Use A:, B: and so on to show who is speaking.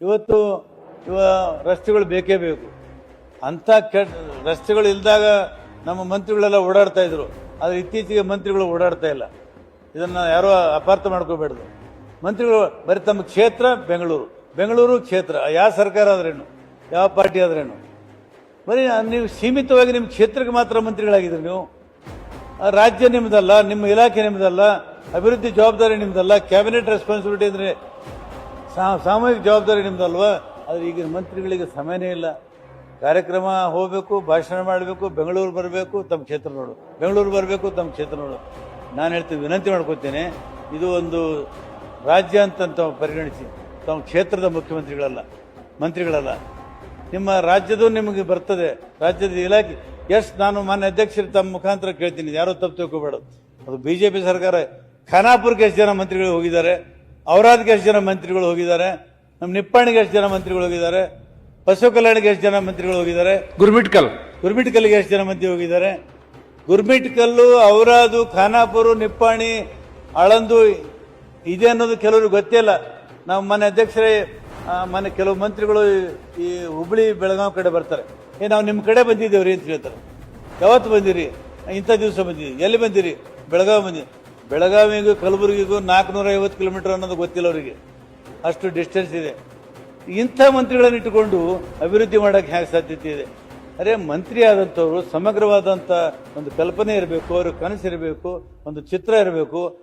A: ಇವತ್ತು ಇವ ರಸ್ತೆಗಳು ಬೇಕೇ ಬೇಕು. ಅಂಥ ಕೆಟ್ಟ ರಸ್ತೆಗಳು ಇಲ್ದಾಗ ನಮ್ಮ ಮಂತ್ರಿಗಳೆಲ್ಲ ಓಡಾಡ್ತಾ ಇದ್ರು. ಆದರೆ ಇತ್ತೀಚೆಗೆ ಮಂತ್ರಿಗಳು ಓಡಾಡ್ತಾ ಇಲ್ಲ. ಇದನ್ನು ಯಾರೋ ಅಪಾರ್ಥ ಮಾಡ್ಕೋಬೇಡ್ದು. ಮಂತ್ರಿಗಳು ಬರೀ ತಮ್ಮ ಕ್ಷೇತ್ರ, ಬೆಂಗಳೂರು. ಬೆಂಗಳೂರು ಕ್ಷೇತ್ರ. ಯಾವ ಸರ್ಕಾರ ಆದ್ರೇನು? ಯಾವ ಪಾರ್ಟಿ ಆದ್ರೇನು? ಬರೀ ನೀವು ಸೀಮಿತವಾಗಿ ನಿಮ್ಮ ಕ್ಷೇತ್ರಕ್ಕೆ ಮಾತ್ರ ಮಂತ್ರಿಗಳಾಗಿದ್ರಿ ನೀವು. ರಾಜ್ಯ ನಿಮ್ಮದಲ್ಲ ನಿಮ್ಮ ಇಲಾಖೆ ನಿಮ್ಮದಲ್ಲ ಅಭಿವೃದ್ಧಿ ಜವಾಬ್ದಾರಿ ನಿಮ್ಮದಲ್ಲ ಕ್ಯಾಬಿನೆಟ್ ರೆಸ್ಪಾನ್ಸಿಬಿಲಿಟಿ ಅಂದರೆ ಸಾಮೂಹಿಕ ಜವಾಬ್ದಾರಿ ನಿಮ್ದಲ್ವಾ? ಆದರೆ ಈಗಿನ ಮಂತ್ರಿಗಳಿಗೆ ಸಮಯನೇ ಇಲ್ಲ. ಕಾರ್ಯಕ್ರಮ ಹೋಗಬೇಕು, ಭಾಷಣ ಮಾಡಬೇಕು, ಬೆಂಗಳೂರು ಬರಬೇಕು, ತಮ್ಮ ಕ್ಷೇತ್ರ ನೋಡು. ಬೆಂಗಳೂರು ಬರಬೇಕು, ತಮ್ಮ ಕ್ಷೇತ್ರ ನೋಡು. ನಾನು ಹೇಳ್ತೀನಿ, ವಿನಂತಿ ಮಾಡ್ಕೊತೇನೆ, ಇದು ಒಂದು ರಾಜ್ಯ ಅಂತ ಪರಿಗಣಿಸಿ. ತಮ್ಮ ಕ್ಷೇತ್ರದ ಮುಖ್ಯಮಂತ್ರಿಗಳಲ್ಲ, ಮಂತ್ರಿಗಳಲ್ಲ. ನಿಮ್ಮ ರಾಜ್ಯದ ನಿಮಗೆ ಬರ್ತದೆ. ರಾಜ್ಯದ ಇಲಾಖೆ, ಎಸ್, ನಾನು ಮಾನ್ಯ ಅಧ್ಯಕ್ಷರು ತಮ್ಮ ಮುಖಾಂತರ ಕೇಳ್ತೀನಿ ಯಾರೋ ತಪ್ಪು ತಿಳ್ಕೊಬೇಡ. ಅದು ಬಿ ಜೆ ಪಿ ಸರ್ಕಾರ, ಖಾನಾಪುರಕ್ಕೆ ಎಷ್ಟು ಜನ ಮಂತ್ರಿಗಳು ಹೋಗಿದ್ದಾರೆ? ಔರಾದ್ಗೆ ಎಷ್ಟು ಜನ ಮಂತ್ರಿಗಳು ಹೋಗಿದ್ದಾರೆ? ನಮ್ಮ ನಿಪ್ಪಾಣಿಗೆ ಎಷ್ಟು ಜನ ಮಂತ್ರಿಗಳು ಹೋಗಿದ್ದಾರೆ? ಪಶು ಕಲ್ಯಾಣಿಗೆ ಎಷ್ಟು ಜನ ಮಂತ್ರಿಗಳು ಹೋಗಿದ್ದಾರೆ?
B: ಗುರ್ಮಿಟ್ಕಲ್
A: ಗುರ್ಮಿಟ್ಕಲ್ಗೆ ಎಷ್ಟು ಜನ ಮಂತ್ರಿ ಹೋಗಿದ್ದಾರೆ? ಗುರ್ಮಿಟ್ಕಲ್ಲು ಅವರಾದು ಖಾನಾಪುರ ನಿಪ್ಪಾಣಿ ಆಳಂದು ಇದೆ ಅನ್ನೋದು ಕೆಲವ್ರಿಗೆ ಗೊತ್ತೇ ಇಲ್ಲ. ನಾವು ಮನೆ ಅಧ್ಯಕ್ಷರೇ ಮನೆ ಕೆಲವು ಮಂತ್ರಿಗಳು ಈ- ಹುಬ್ಳಿ ಬೆಳಗಾವಿ ಕಡೆ ಬರ್ತಾರೆ. ಏ ನಾವು ನಿಮ್ಮ ಕಡೆ ಬಂದಿದ್ದೇವ್ರಿ ಅಂತ ಹೇಳ್ತಾರೆ. ಯಾವತ್ತು ಬಂದಿರಿ? ಇಂಥ ದಿವಸ ಬಂದಿದ್ದೀವಿ ಎಲ್ಲಿ ಬಂದಿರಿ? ಬೆಳಗಾವಿ ಬಂದಿ ಬೆಳಗಾವಿಗೂ ಕಲಬುರಗಿಗೂ ನಾಲ್ಕುನೂರ ಐವತ್ತು ಕಿಲೋಮೀಟರ್ ಅನ್ನೋದು ಗೊತ್ತಿಲ್ಲ ಅವರಿಗೆ. ಅಷ್ಟು ಡಿಸ್ಟೆನ್ಸ್ ಇದೆ. ಇಂಥ ಮಂತ್ರಿಗಳನ್ನು ಇಟ್ಟುಕೊಂಡು ಅಭಿವೃದ್ಧಿ ಮಾಡೋಕ್ಕೆ ಹೇಗೆ ಸಾಧ್ಯತೆ ಇದೆ? ಅರೆ ಮಂತ್ರಿ ಆದಂಥವ್ರು, ಸಮಗ್ರವಾದಂಥ ಒಂದು ಕಲ್ಪನೆ ಇರಬೇಕು, ಅವ್ರ ಕನಸಿರಬೇಕು ಒಂದು ಚಿತ್ರ ಇರಬೇಕು